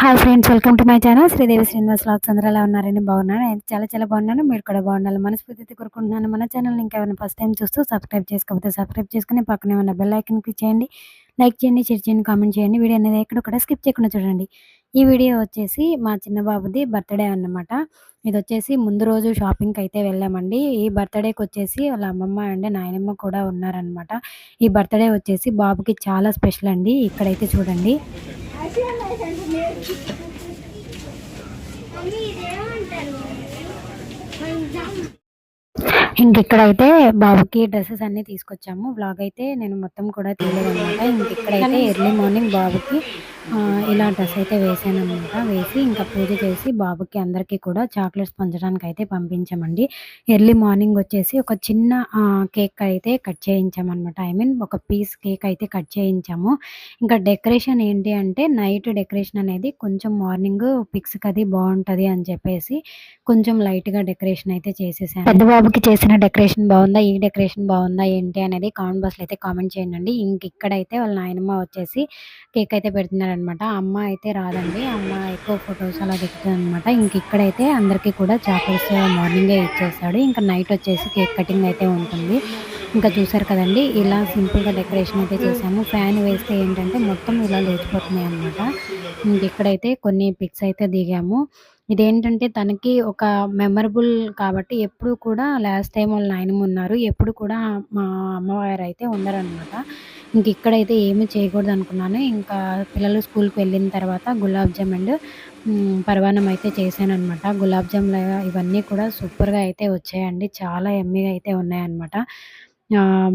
Hi friends welcome to my channel Sridevi Srinivas vlogs అందరూ ఎలా ఉన్నారని బాగున్నాను చాలా చాలా బాగున్నాను. మీరు కూడా బాగుండాలి మనస్ఫూర్తి కోరుకుంటున్నాను. మన ఛానల్ ఇంకా ఏమైనా ఫస్ట్ టైం చూస్తూ సబ్స్క్రైబ్ చేసుకోకపోతే సబ్స్క్రైబ్ చేసుకుని పక్కనే ఉన్న బెల్ ఐకన్ క్లిక్ చేయండి. లైక్ చేయండి షేర్ చేయండి కామెంట్ చేయండి. వీడియో అనేది ఎక్కడ కూడా స్కిప్ చేయకుండా చూడండి. ఈ వీడియో వచ్చేసి మా చిన్న బాబుది బర్త్డే అన్నమాట. ఇది వచ్చేసి ముందు రోజు షాపింగ్కి అయితే వెళ్ళామండి. ఈ బర్త్డేకి వచ్చేసి వాళ్ళ అమ్మమ్మ అండ్ నాయనమ్మ కూడా ఉన్నారనమాట ఈ బర్త్డే వచ్చేసి బాబుకి చాలా స్పెషల్ అండి. ఇక్కడైతే చూడండి. ఇంకిక్కడైతే బాబుకి డ్రెస్సెస్ అన్నీ తీసుకొచ్చాము. బ్లాగ్ అయితే నేను మొత్తం కూడా తీయలేదనమాట ఇంకిక్కడైతే ఎర్లీ మార్నింగ్ బాబుకి ఇలా డ్రెస్ అయితే వేసాను అనమాట వేసి ఇంకా పూజ చేసి బాబుకి అందరికీ కూడా చాక్లెట్స్ పంచడానికి అయితే పంపించామండి. ఎర్లీ మార్నింగ్ వచ్చేసి ఒక చిన్న కేక్ అయితే కట్ చేయించామన్నమాట. ఐ మీన్ ఒక పీస్ కేక్ అయితే కట్ చేయించాము. ఇంకా డెకరేషన్ ఏంటి అంటే నైట్ డెకరేషన్ అనేది కొంచెం మార్నింగ్ పిక్స్ అది బాగుంటుంది అని చెప్పేసి కొంచెం లైట్గా డెకరేషన్ అయితే చేసేసాను. పెద్ద బాబుకి చేసిన డెకరేషన్ బాగుందా? ఈ డెకరేషన్ బాగుందా? ఏంటి అనేది కామెంట్ బాక్స్లో అయితే కామెంట్ చేయండి. ఇంక ఇక్కడైతే వాళ్ళ నాయనమ్మ వచ్చేసి కేక్ అయితే పెడుతున్నారు అనమాట అమ్మ అయితే రాదండి. అమ్మ ఎక్కువ ఫొటోస్ అలా దిగుతుంది అనమాట ఇంక ఇక్కడైతే అందరికీ కూడా చాక్లెట్స్ మార్నింగే ఇచ్చేస్తాడు. ఇంకా నైట్ వచ్చేసి కేక్ కటింగ్ అయితే ఉంటుంది. ఇంకా చూసారు కదండి ఇలా సింపుల్గా డెకరేషన్ అయితే చేసాము ఫ్యాన్ వేస్తే ఏంటంటే మొత్తం ఇలా లేచిపోతున్నాయి అనమాట ఇంక ఇక్కడైతే కొన్ని పిక్స్ అయితే దిగాము. ఇదేంటంటే తనకి ఒక మెమరబుల్ కాబట్టి ఎప్పుడు కూడా లాస్ట్ టైం వాళ్ళ నాయనమ్మ ఉన్నారు. ఎప్పుడు కూడా మా అమ్మవారు అయితే ఉన్నారనమాట ఇంక ఇక్కడైతే ఏమీ చేయకూడదు అనుకున్నాను. ఇంకా పిల్లలు స్కూల్కి వెళ్ళిన తర్వాత గులాబ్ జామ్ అండ్ పరవానం అయితే చేశానమాట గులాబ్ జామ్లు ఇవన్నీ కూడా సూపర్గా అయితే వచ్చాయండి. చాలా ఎమ్మీగా అయితే ఉన్నాయన్నమాట.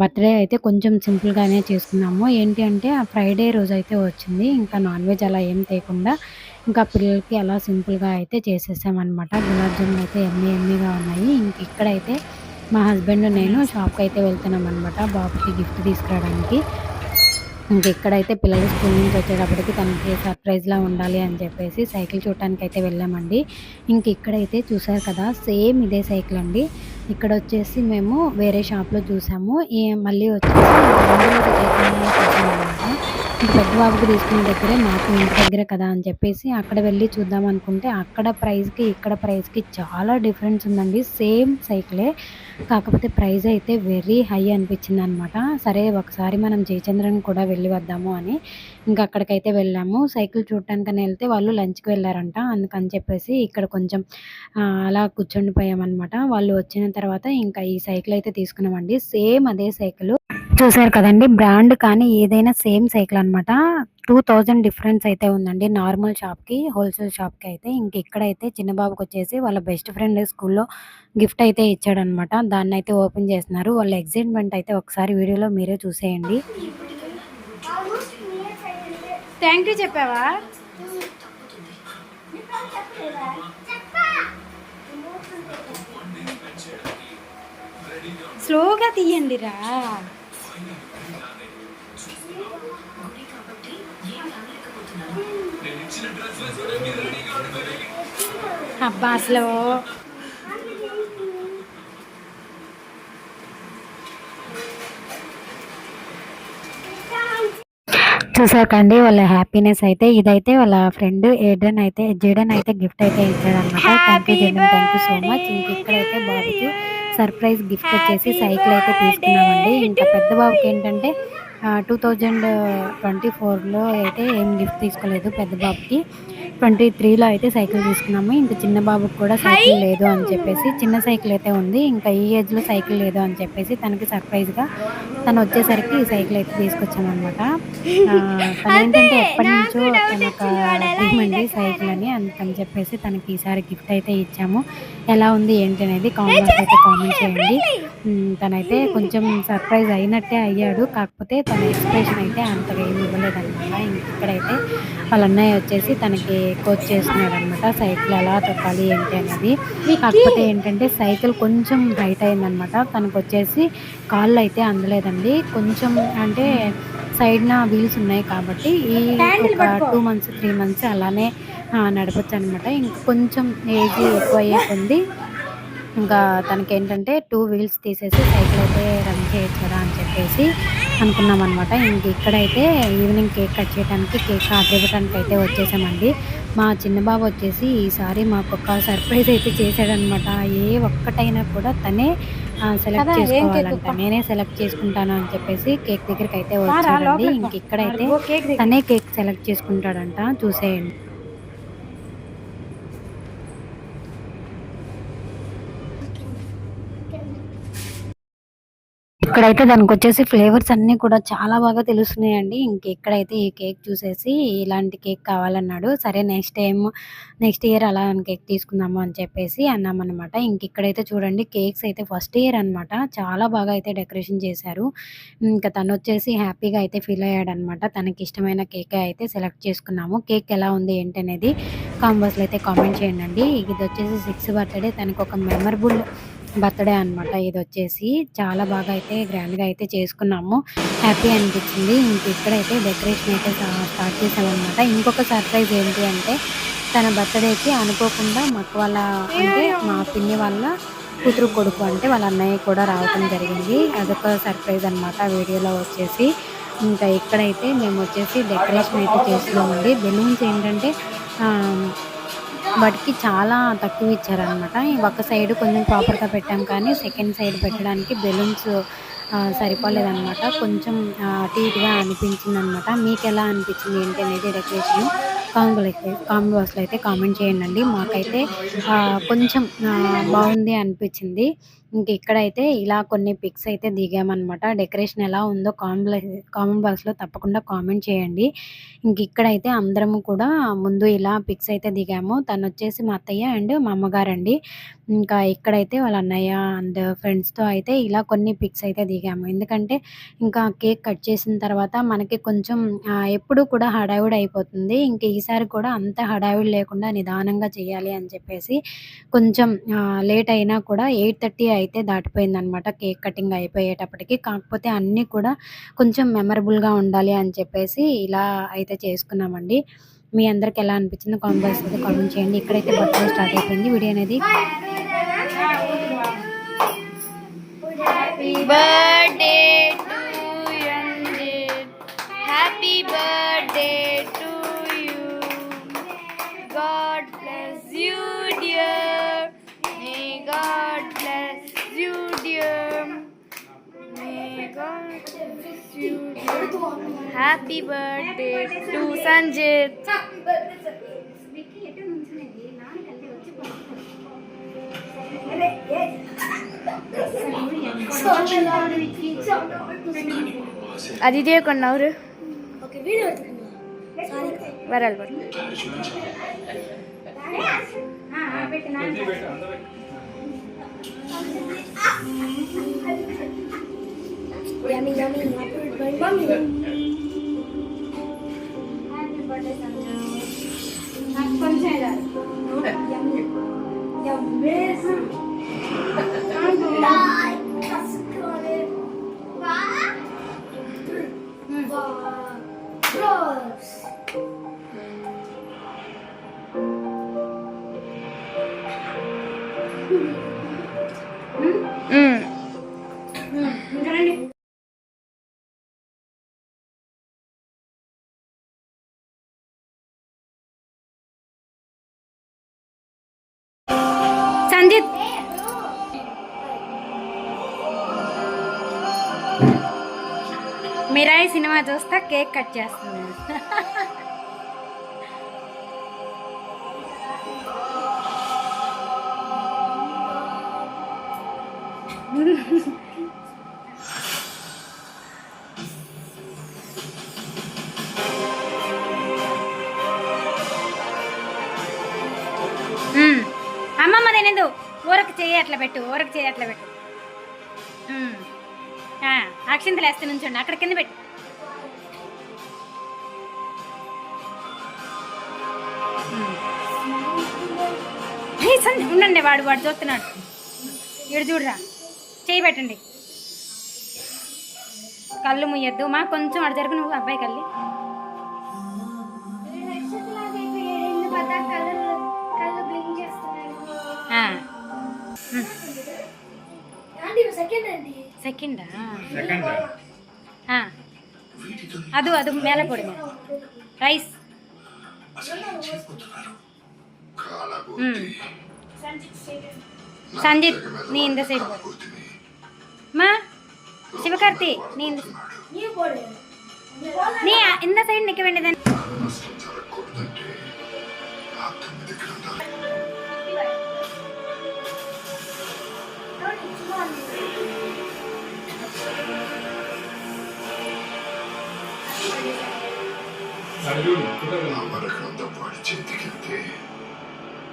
బర్త్డే అయితే కొంచెం సింపుల్గానే చేసుకున్నాము. ఏంటి అంటే ఆ ఫ్రైడే రోజు అయితే వచ్చింది. ఇంకా నాన్ వెజ్ అలా ఏం తేకుండా ఇంకా పిల్లలకి అలా సింపుల్గా అయితే చేసేసామన్నమాట. గులాబ్ జామ్ అయితే ఎమ్మీ ఎమ్మిగా ఉన్నాయి. ఇంక ఇక్కడైతే మా హస్బెండ్ నేను షాప్కి అయితే వెళ్తున్నాం అనమాట బాబుకి గిఫ్ట్ తీసుకురావడానికి. ఇంకెక్కడైతే పిల్లలు స్కూల్ నుంచి వచ్చేటప్పటికి తనకి సర్ప్రైజ్లా ఉండాలి అని చెప్పేసి సైకిల్ చూడటానికి అయితే వెళ్ళామండి. ఇంక ఇక్కడైతే చూసారు కదా సేమ్ ఇదే సైకిల్ అండి. ఇక్కడ వచ్చేసి మేము వేరే షాప్లో చూసాము. మళ్ళీ వచ్చేసి పెద్ద బాబుకి తీసుకునే దగ్గరే మాకు ఇంటి దగ్గర కదా అని చెప్పేసి అక్కడ వెళ్ళి చూద్దాం అనుకుంటే అక్కడ ప్రైస్కి ఇక్కడ ప్రైస్కి చాలా డిఫరెన్స్ ఉందండి. సేమ్ సైకిలే కాకపోతే ప్రైస్ అయితే వెరీ హై అనిపించింది అనమాట సరే ఒకసారి మనం జయచంద్రన్ కూడా వెళ్ళి వద్దాము అని ఇంకా అక్కడికైతే వెళ్ళాము. సైకిల్ చూడటానికని వెళ్తే వాళ్ళు లంచ్కి వెళ్ళారంట. అందుకని చెప్పేసి ఇక్కడ కొంచెం అలా కూర్చుండిపోయామన్నమాట. వాళ్ళు వచ్చిన తర్వాత ఇంకా ఈ సైకిల్ అయితే తీసుకున్నామండి. సేమ్ అదే సైకిల్. చూసారు కదండి బ్రాండ్ కానీ ఏదైనా సేమ్ సైకిల్ అనమాట టూ థౌజండ్ డిఫరెన్స్ అయితే ఉందండి. నార్మల్ షాప్కి హోల్సేల్ షాప్కి అయితే. ఇంక ఇక్కడైతే చిన్నబాబుకి వచ్చేసి వాళ్ళ బెస్ట్ ఫ్రెండ్ స్కూల్లో గిఫ్ట్ అయితే ఇచ్చాడనమాట దాన్ని అయితే ఓపెన్ చేస్తున్నారు. వాళ్ళ ఎగ్జైట్మెంట్ అయితే ఒకసారి వీడియోలో మీరే చూసేయండి. థ్యాంక్ యూ చెప్పావా? స్లోగా తీయండి రా అబ్బా అసలు. చూసాకండి వాళ్ళ హ్యాపీనెస్ అయితే ఇదైతే వాళ్ళ ఫ్రెండ్ ఏడన్ అయితే జేడన్ అయితే గిఫ్ట్ అయితే ఇచ్చాడనమాట thank you Jaden thank you so much ఇంక ఇక్కడైతే బాబుకి సర్ప్రైజ్ గిఫ్ట్ వచ్చేసి సైకిల్ అయితే తీసుకున్నామండి. ఇంకా పెద్ద బాబుకి ఏంటంటే టూ థౌజండ్ ట్వంటీ ఫోర్లో అయితే ఏం గిఫ్ట్ తీసుకోలేదు పెద్ద బాబుకి. ట్వంటీ త్రీలో అయితే సైకిల్ తీసుకున్నాము. ఇంకా చిన్న బాబుకి కూడా సైకిల్ లేదు అని చెప్పేసి చిన్న సైకిల్ అయితే ఉంది. ఇంకా ఈ ఏజ్లో సైకిల్ లేదు అని చెప్పేసి తనకి సర్ప్రైజ్గా తను వచ్చేసరికి ఈ సైకిల్ అయితే తీసుకొచ్చామన్నమాట. తను ఏంటంటే ఎప్పటి నుంచో తన ఒక డ్రీమ్ అండి సైకిల్ అని అందుకని చెప్పేసి తనకి ఈసారి గిఫ్ట్ అయితే ఇచ్చాము. ఎలా ఉంది ఏంటి అనేది కామెంట్ అయితే కామెంట్ చేయండి. తనైతే కొంచెం సర్ప్రైజ్ అయినట్టే అయ్యాడు. కాకపోతే తన ఎక్స్ప్రెషన్ అయితే అంతగా ఏమి ఇవ్వలేదన్నమాట. ఇక్కడైతే వాళ్ళ అన్నయ్య వచ్చేసి తనకి కోచ్ చేస్తున్నాడు అనమాట సైకిల్ ఎలా తొక్కాలి ఏంటి అనేది. కాకపోతే ఏంటంటే సైకిల్ కొంచెం హైట్ అయిందనమాట తనకు వచ్చేసి కాళ్ళు అయితే అందలేదండి. కొంచెం అంటే సైడ్న వీల్స్ ఉన్నాయి కాబట్టి ఈ ఒక టూ మంత్స్ త్రీ మంత్స్ అలానే నడపచ్చు అనమాట ఇంకా కొంచెం ఏజ్ ఎక్కువ అయ్యే కొంది ఇంకా తనకి ఏంటంటే టూ వీల్స్ తీసేసి సైకిల్ అయితే రన్ చేయొచ్చు కదా అని చెప్పేసి అనుకున్నాం అనమాట ఇంక ఇక్కడైతే ఈవినింగ్ కేక్ కట్ చేయడానికి కేక్ ఆర్డర్ ఇవ్వడానికి అయితే వచ్చేసామండి. మా చిన్న బాబు వచ్చేసి ఈసారి మాకు ఒక సర్ప్రైజ్ అయితే చేశాడనమాట. ఏ ఒక్కటైనా కూడా తనే సెలెక్ట్ చేసుకోవాలంట? నేనే సెలెక్ట్ చేసుకుంటాను అని చెప్పేసి కేక్ దగ్గరికి అయితే వచ్చాడండి. ఇంక. ఇక్కడైతే. తనే కేక్ సెలెక్ట్ చేసుకుంటాడంట. చూసేయండి. ఇక్కడైతే దానికి వచ్చేసి ఫ్లేవర్స్ అన్ని కూడా చాలా బాగా తెలుస్తున్నాయండి. ఇంకెక్కడైతే ఈ కేక్ చూసేసి ఇలాంటి కేక్ కావాలన్నాడు. సరే నెక్స్ట్ టైం నెక్స్ట్ ఇయర్ అలా కేక్ తీసుకుందాము అని చెప్పేసి అన్నామన్నమాట. ఇంకెక్కడైతే చూడండి కేక్స్ అయితే ఫస్ట్ ఇయర్ అన్నమాట. చాలా బాగా అయితే డెకరేషన్ చేశారు. ఇంకా తను వచ్చేసి హ్యాపీగా అయితే ఫీల్ అయ్యాడు అనమాట తనకి ఇష్టమైన కేక్ అయితే సెలెక్ట్ చేసుకున్నాము. కేక్ ఎలా ఉంది ఏంటి అనేది కాంబోస్లో అయితే కామెంట్ చేయండి. ఇది వచ్చేసి సిక్స్ బర్త్డే. తనకు ఒక మెమరబుల్ బర్త్డే అనమాట ఇది వచ్చేసి చాలా బాగా అయితే గ్రాండ్గా అయితే చేసుకున్నాము. హ్యాపీ అనిపించింది. ఇంక ఇక్కడైతే డెకరేషన్ అయితే స్టార్ట్ చేసామన్నమాట ఇంకొక సర్ప్రైజ్ ఏంటి అంటే తన బర్త్డేకి అనుకోకుండా మాకు వాళ్ళ అంటే మా పిన్ని వాళ్ళ కూతురు కొడుకు అంటే వాళ్ళ అన్నయ్య కూడా రావటం జరిగింది. అదొక సర్ప్రైజ్ అనమాట వీడియోలో వచ్చేసి. ఇంకా ఇక్కడైతే మేము వచ్చేసి డెకరేషన్ అయితే చేస్తున్నామండి. బెలూన్స్ ఏంటంటే వాటికి చాలా తక్కువ ఇచ్చారనమాట. ఒక సైడ్ కొంచెం ప్రాపర్గా పెట్టాం కానీ సెకండ్ సైడ్ పెట్టడానికి బెలూన్స్ సరిపోలేదన్నమాట కొంచెం టీట్గా అనిపించింది అనమాట మీకు ఎలా అనిపించింది? ఏంటి అనేది డెకరేషన్? కాంబోలో అయితే కాంబోస్లో అయితే కామెంట్ చేయండి. మాకైతే కొంచెం బాగుంది అనిపించింది. ఇంక ఇక్కడైతే ఇలా కొన్ని పిక్స్ అయితే దిగామన్నమాట. డెకరేషన్ ఎలా ఉందో కామెంట్ కామెంట్ బాక్స్లో తప్పకుండా కామెంట్ చేయండి. ఇంక ఇక్కడైతే అందరము కూడా ముందు ఇలా పిక్స్ అయితే దిగాము. తను వచ్చేసి మా అత్తయ్య అండ్ మా అమ్మగారండి. ఇంకా ఇక్కడైతే వాళ్ళ అన్నయ్య అండ్ ఫ్రెండ్స్తో అయితే ఇలా కొన్ని పిక్స్ అయితే దిగాము. ఎందుకంటే ఇంకా కేక్ కట్ చేసిన తర్వాత మనకి కొంచెం ఎప్పుడు కూడా హడావిడి అయిపోతుంది. ఇంక ఈసారి కూడా అంత హడావిడి లేకుండా నిదానంగా చేయాలి అని చెప్పేసి కొంచెం లేట్ అయినా కూడా ఎయిట్ థర్టీ అయితే దాటిపోయిందనమాట. Cake cutting అయిపోయేటప్పటికి. కాకపోతే అన్నీ కూడా కొంచెం మెమరబుల్గా ఉండాలి అని చెప్పేసి ఇలా అయితే చేసుకున్నామండి. మీ అందరికి ఎలా అనిపించిందో కామెంట్ బాక్స్ అయితే కామెంట్ చేయండి. ఇక్కడైతే బర్త్డే స్టార్ట్ అయిపోయింది. వీడియో అనేది ஹாப்பி பர்த்டே டு சஞ்சித் அதிதே கொண்டவரு வரல் வரும் Yummy, yummy. Happy birthday, Sanju. Happy birthday, Sanju. Your best. I'm going to die. Thank you. Cinema చూస్తా కేక్ కట్ చేస్తున్నాను అమ్మమ్మ తినేదు ఊరకు చెయ్యి అట్లా పెట్టు ఊరకు చెయ్యి అట్లా పెట్టు. అక్షింతలు వేస్తే నుంచండి అక్కడ కింద పెట్టు. ఉండండి వాడు వాడు చూస్తున్నాడు. ఇడు చూడరా చేయి పెట్టండి. కళ్ళు ముయ్యద్దు మా కొంచెం అడు జరుగు నువ్వు అబ్బాయి కళ్ళు. సెకండా? అది మేల మేలపొడి రైస్. சஞ்சித் நீ இந்த சைடு அம்மா சிவகார்த்தி நீ இந்த நீ இந்த சைடு நிற்க வேண்டியது Arjun, kita kenapa rekam dapat?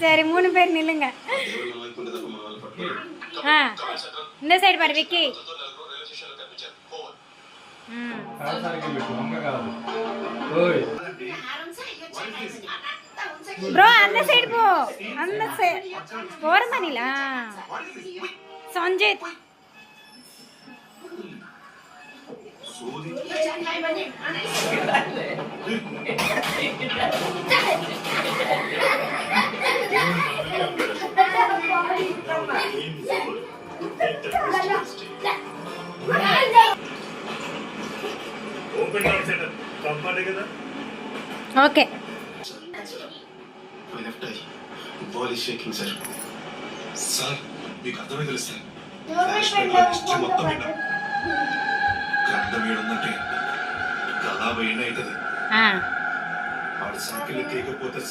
சரி மூணு பேர் நில்லுங்க இந்த சைடு பாரு விக்கி ப்ரோ அந்த சைடு போ அந்த side போறதானிலா Sanjay okay. My left eye. Ball is shaking sir sir మీకు అర్థమే తెలుసు సార్ ఫ్లాష్ బ్యాక్లో హిస్టరీ మొత్తం കണ്ടു വീഴുന്നിട്ട് കഥ വീണേറ്റത് അടുസാക്കിലെത്തിയൊക്കെ പോത്തെ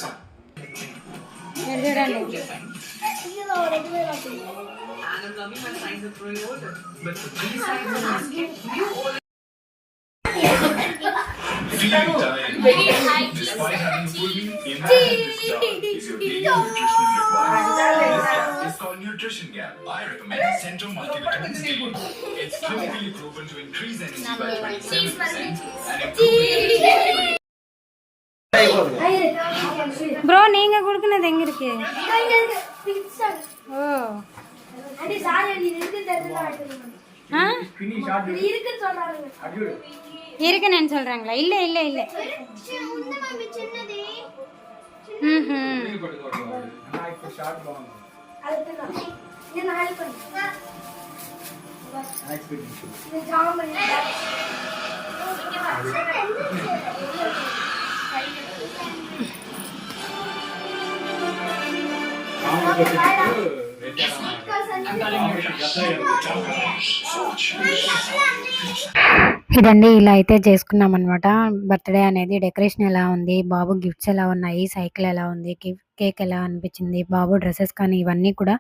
Despite having full meat, in your nutrition requirements. Nutrition gap. I recommend Central Multivitamins D. It's clinically proven to increase energy by 27% and improve bro நீங்க கொடுக்குனது எங்க இருக்கு ஓ ஆ இருக்குன்னு சொல்றாங்களா இல்ல இல்ல இல்ல ம்ஹும். ఇదండి ఇలా అయితే చేసుకున్నాం అనమాట బర్త్డే అనేది డెకరేషన్ ఎలా ఉంది బాబు గిఫ్ట్స్ ఎలా ఉన్నాయి సైకిల్ ఎలా ఉంది గిఫ్ట్ కేక్ ఎలా అనిపించింది? బాబు డ్రెస్సెస్ కానీ ఇవన్నీ కూడా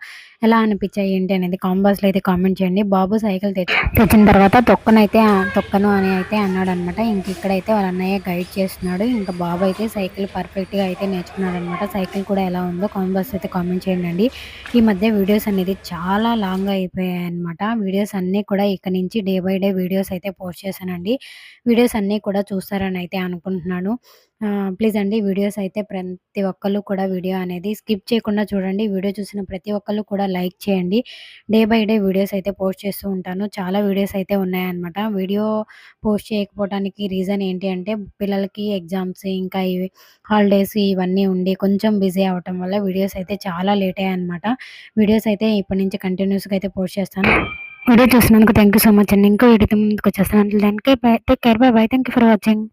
ఎలా అనిపించాయి? ఏంటి అనేది కాంబాస్లో అయితే కామెంట్ చేయండి. బాబు సైకిల్ తెచ్చి తెచ్చిన తర్వాత తొక్కనైతే తొక్కను అని అయితే అన్నాడు అనమాట ఇంక ఇక్కడైతే వాళ్ళ అన్నయ్య గైడ్ చేస్తున్నాడు. ఇంకా బాబు అయితే సైకిల్ పర్ఫెక్ట్గా అయితే నేర్చుకున్నాడు అనమాట సైకిల్ కూడా ఎలా ఉందో కాంబాస్ అయితే కామెంట్ చేయండి ఈ మధ్య వీడియోస్ అనేది చాలా లాంగ్ అయిపోయాయి అనమాట వీడియోస్ అన్నీ కూడా ఇక్కడ నుంచి డే బై డే వీడియోస్ అయితే పోస్ట్ చేశానండి. వీడియోస్ అన్నీ కూడా చూస్తారని అయితే అనుకుంటున్నాను. ప్లీజ్ అండి వీడియోస్ అయితే ప్రతి ఒక్కళ్ళు కూడా వీడియో అనేది స్కిప్ చేయకుండా చూడండి. వీడియో చూసిన ప్రతి ఒక్కళ్ళు కూడా లైక్ చేయండి. డే బై డే వీడియోస్ అయితే పోస్ట్ చేస్తూ ఉంటాను. చాలా వీడియోస్ అయితే ఉన్నాయన్నమాట. వీడియో పోస్ట్ చేయకపోవడానికి రీజన్ ఏంటి అంటే పిల్లలకి ఎగ్జామ్స్ ఇంకా ఇవి హాలిడేస్ ఇవన్నీ ఉండి కొంచెం బిజీ అవ్వటం వల్ల వీడియోస్ అయితే చాలా లేట్ అయ్యాయి అనమాట వీడియోస్ అయితే ఇప్పటి నుంచి కంటిన్యూస్గా అయితే పోస్ట్ చేస్తాను. వీడియో చూసినందుకు థ్యాంక్ యూ సో మచ్ అండి. ఇంకో వీడియో ముందుకు వచ్చేస్తాను. దానికి take care bye bye thank you for watching